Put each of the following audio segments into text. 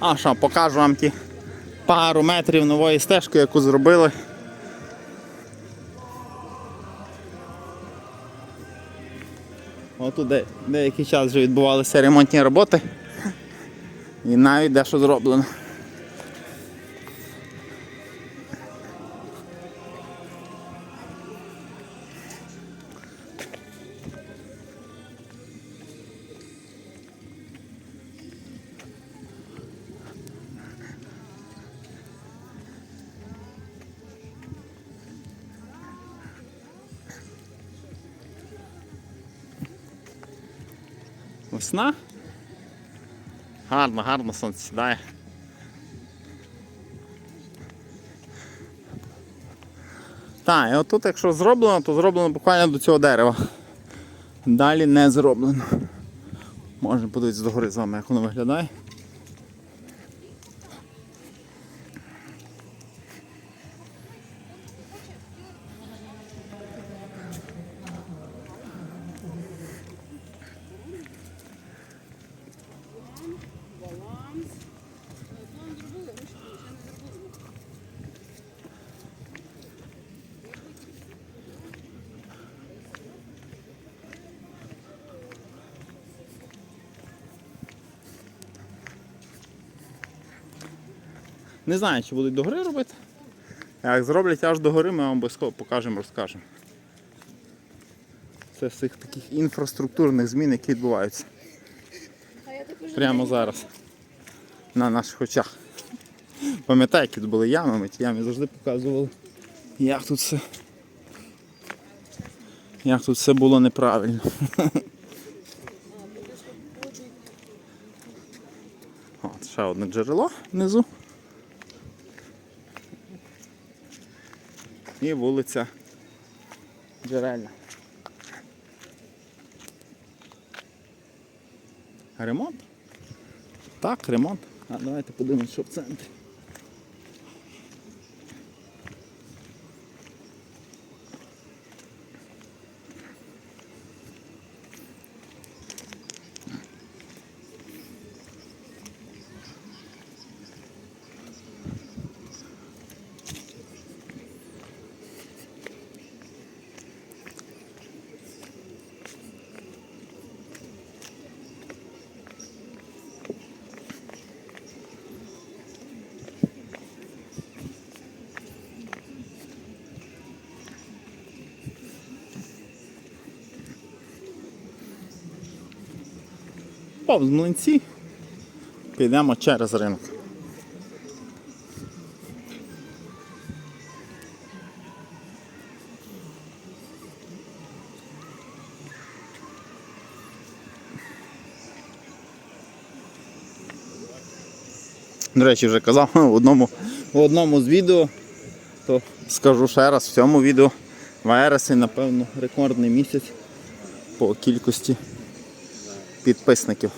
А що, покажу вам ті пару метрів нової стежки, яку зробили. Отут де, деякий час вже відбувалися ремонтні роботи. І навіть дещо зроблено. Весна. Гарно, гарно сонце сідає. Так, і отут, якщо зроблено, то зроблено буквально до цього дерева. Далі не зроблено. Можна подивитися догори з вами, як воно виглядає. Не знаю, чи будуть догори робити. Як зроблять аж догори, ми вам обов'язково покажемо, розкажемо. Це всіх таких інфраструктурних змін, які відбуваються. Прямо зараз. На наших очах. Пам'ятаю, які тут були ями, ми ті ями завжди показували. Як тут все. Як тут все було неправильно. От, ще одне джерело внизу. І вулиця Джерельна. Ремонт? Так, ремонт. А давайте подивимось, що в центрі. Повз млинці. Підемо через ринок. До речі, вже казав в одному, в одному з відео, то скажу ще раз в цьому відео. Вересень, напевно, рекордний місяць по кількості підписників,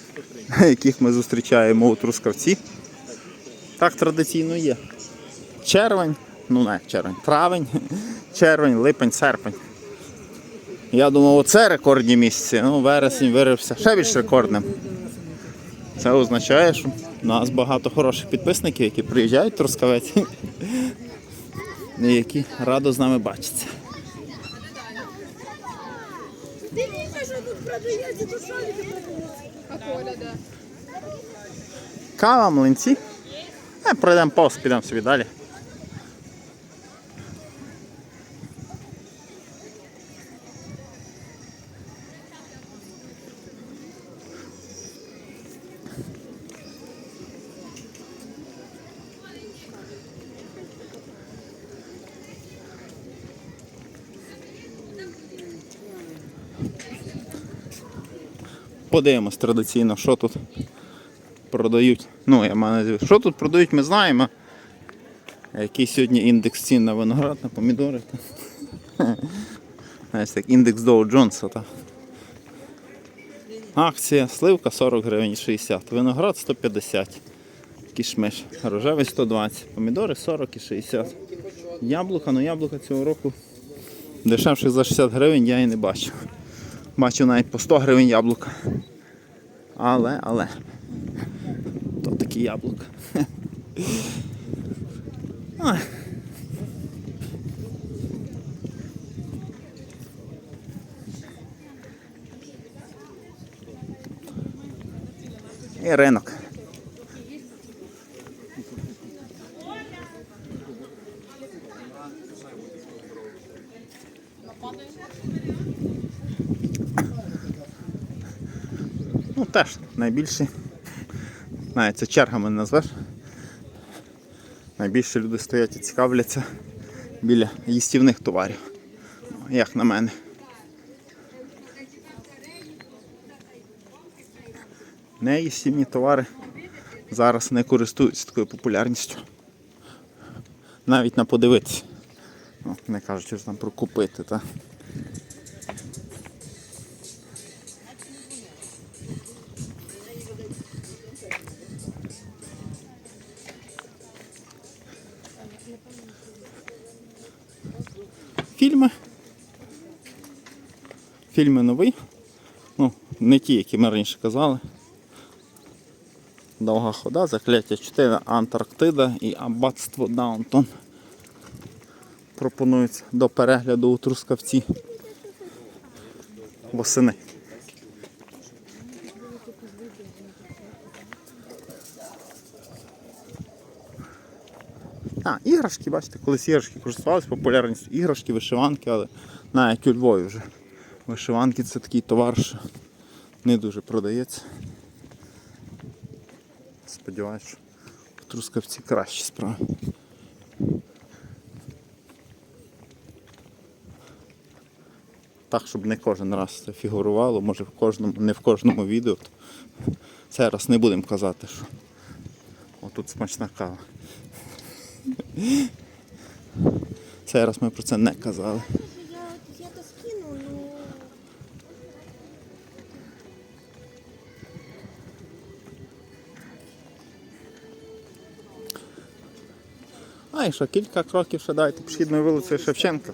яких ми зустрічаємо у Трускавці. Так традиційно є. Червень, ну не червень, травень, червень, липень, серпень. Я думав, оце рекордні місяці. Ну, вересень виявився ще більш рекордним. Це означає, що у нас багато хороших підписників, які приїжджають в Трускавець які радо з нами бачаться. Тут то. А Коля, да. Кава, млинці. Е, пройдемо повз, підемо собі далі. Подивимось традиційно, що тут продають. Ну, я маю що тут продають, ми знаємо. Який сьогодні індекс цін на виноград, на помідори. Знаєш, так, індекс Dow Джонса. Та. Акція, сливка 40 гривень 60, виноград 150, кішмиш, рожевий 120, помідори 40 і 60. Яблука, ну яблука цього року дешевших за 60 гривень я і не бачу. Бачу навіть по 100 гривень яблука. Але, але. То таке. які яблука. І ринок. Ну теж найбільший. Навіть це чергами назвеш. Найбільше люди стоять і цікавляться біля їстівних товарів. Як на мене. Неїстівні товари зараз не користуються такою популярністю. Навіть на подивитися. Не кажучи вже там про купити, та. Фільми нові. Ну, не ті, які ми раніше казали. Довга хода, закляття 4, Антарктида і Аббатство Даунтон. Пропонується до перегляду у Трускавці восени. А, іграшки, бачите, колись іграшки користувалися популярністю. Іграшки, вишиванки, але навіть у Львові вже. Вишиванки це такий товар, що не дуже продається. Сподіваюсь, що в Трускавці кращі справи. Так, щоб не кожен раз це фігурувало, може в кожному, не в кожному відео. Цей раз не будемо казати, що отут смачна кава. Цей раз ми про це не казали. А і що кілька кроків ще дайте пішідною вулицею Шевченка.